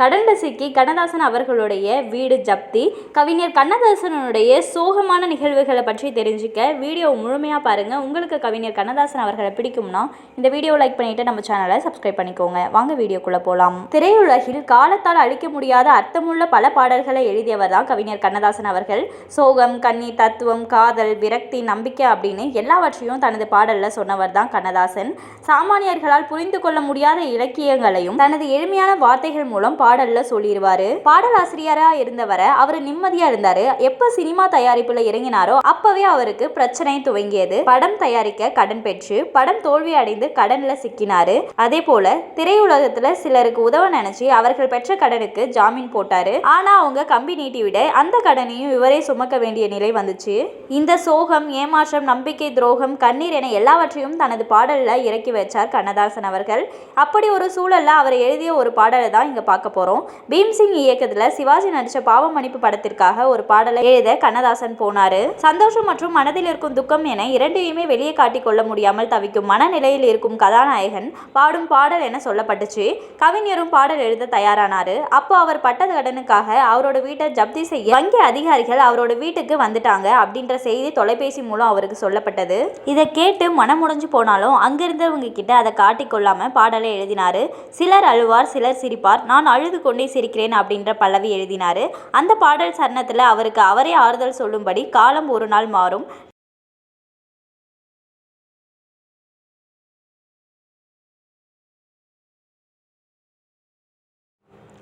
கடலில் சிக்கி கண்ணதாசன் அவர்களுடைய வீடு ஜப்தி. கவிஞர் கண்ணதாசனுடைய சோகமான நிகழ்வுகளை பற்றி தெரிஞ்சுக்க வீடியோ முழுமையாக பாருங்கள் உங்களுக்கு கவிஞர் கண்ணதாசன் அவர்களை பிடிக்கும்னா இந்த வீடியோ லைக் பண்ணிவிட்டு நம்ம சேனலை சப்ஸ்கிரைப் பண்ணிக்கோங்க. வாங்க வீடியோக்குள்ளே போகலாம் திரையுலகில் காலத்தால் அழிக்க முடியாத அர்த்தமுள்ள பல பாடல்களை எழுதியவர் தான் கவிஞர் கண்ணதாசன் அவர்கள். சோகம் கன்னி தத்துவம் காதல் விரக்தி நம்பிக்கை அப்படின்னு எல்லாவற்றையும் தனது பாடலில் சொன்னவர் தான் கண்ணதாசன். சாமானியர்களால் புரிந்து கொள்ள முடியாத இலக்கியங்களையும் தனது எளிமையான வார்த்தைகள் மூலம் பாடல்ல சொல்லிடுவாரு பாடலாசிரியரா இருந்தவரை அவர் நிம்மதியா இருந்தாரு. எப்ப சினிமா தயாரிப்புல இறங்கினாரோ அப்பவே அவருக்கு பிரச்சனை துவங்கியது. படம் தயாரிக்க கடன் பெற்று படம் தோல்வி அடைந்து கடன்ல சிக்கினாரு. அதே போல திரையுலகத்துல சிலருக்கு உதவ நினைச்சு அவர்கள் பெற்ற கடனுக்கு ஜாமீன் போட்டாரு. ஆனா அவங்க கம்பி நீட்டி விட அந்த கடனையும் இவரே சுமக்க வேண்டிய நிலை வந்துச்சு. இந்த சோகம் ஏமாற்றம் நம்பிக்கை துரோகம் கண்ணீர் என எல்லாவற்றையும் தனது பாடல்ல இறக்கி வச்சார் கண்ணதாசன் அவர்கள். அப்படி ஒரு சூழல்ல அவர் எழுதிய ஒரு பாடலை தான் இங்க பார்க்க போகிறோம் பீம்சிங் இயக்கத்தில் சிவாஜி நடித்த பாவ மன்னிப்பு படத்திற்காக ஒரு பாடலை எழுத கண்ணதாசன் போனார். சந்தோஷம் மற்றும் மனதில் இருக்கும் துக்கம் என இரண்டையுமே வெளியே காட்டிக்கொள்ள முடியாமல் தவிக்கும் மனநிலையில் இருக்கும் கதாநாயகன் பாடும் பாடல் என சொல்லப்பட்டுச்சு. கவிஞரும் பாடல் எழுத தயாரானாரு. அப்போ அவர் பட்டது கடனுக்காக அவரோட வீட்டை ஜப்தி செய்ய வங்கி அதிகாரிகள் அவரோட வீட்டுக்கு வந்துட்டாங்க அப்படின்ற செய்தி தொலைபேசி மூலம் அவருக்கு சொல்லப்பட்டது. இதை கேட்டு மனமுடைஞ்சு போனாலும் அங்கிருந்தவங்க கிட்ட அதை காட்டிக்கொள்ளாம பாடலை எழுதினாரு. சிலர் அழுவார் சிலர் சிரிப்பார். நான் அழு அழுது கொண்டே சிரிக்கிறேன் அப்படின்ற பல்லவி எழுதினார். அந்த பாடல் சரணத்தில் அவருக்கு அவரே ஆறுதல் சொல்லும்படி காலம் ஒரு நாள் மாறும்.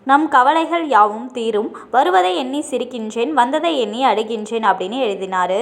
நம் கவலைகள் யாவும் தீரும். வருவதை எண்ணி சிரிக்கின்றேன் வந்ததை எண்ணி அழுகின்றேன் அப்படின்னு எழுதினார்.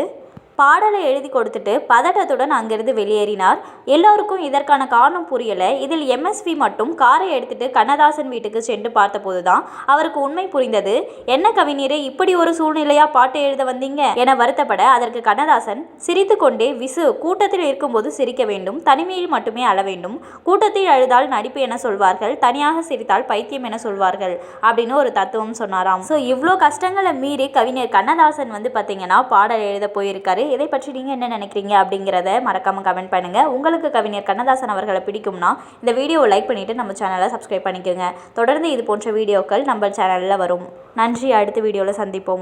பாடலை எழுதி கொடுத்துட்டு பதட்டத்துடன் அங்கிருந்து வெளியேறினார். எல்லோருக்கும் இதற்கான காரணம் புரியலை. இதில் எம்எஸ்வி மட்டும் காரை எடுத்துட்டு கண்ணதாசன் வீட்டுக்கு சென்று பார்த்தபோது தான் அவருக்கு உண்மை புரிந்தது. என்ன கவிஞரே இப்படி ஒரு சூழ்நிலையா பாட்டு எழுத வந்தீங்க? என வருத்தப்பட அதற்கு கண்ணதாசன் சிரித்து கொண்டே விசு கூட்டத்தில் இருக்கும்போது சிரிக்க வேண்டும். தனிமையில் மட்டுமே அழ வேண்டும். கூட்டத்தில் அழுதால் நடிப்பு என சொல்வார்கள். தனியாக சிரித்தால் பைத்தியம் என சொல்வார்கள். அப்படின்னு ஒரு தத்துவம் சொன்னாராம். ஸோ இவ்வளோ கஷ்டங்களை மீறி கவிஞர் கண்ணதாசன் வந்து பார்த்தீங்கன்னா பாடல் எழுத போயிருக்காரு. இதை பற்றி நீங்கள் என்ன நினைக்கிறீங்க அப்படிங்கிறத மறக்காமல் கமெண்ட் பண்ணுங்கள் உங்களுக்கு கவிஞர் கண்ணதாசன் அவர்களை பிடிக்கும்னா இந்த வீடியோவை லைக் பண்ணிவிட்டு நம்ம சேனலை சப்ஸ்கிரைப் பண்ணிக்கோங்க. தொடர்ந்து இது போன்ற வீடியோக்கள் நம்ம சேனலில் வரும். நன்றி அடுத்த வீடியோவில் சந்திப்போம்.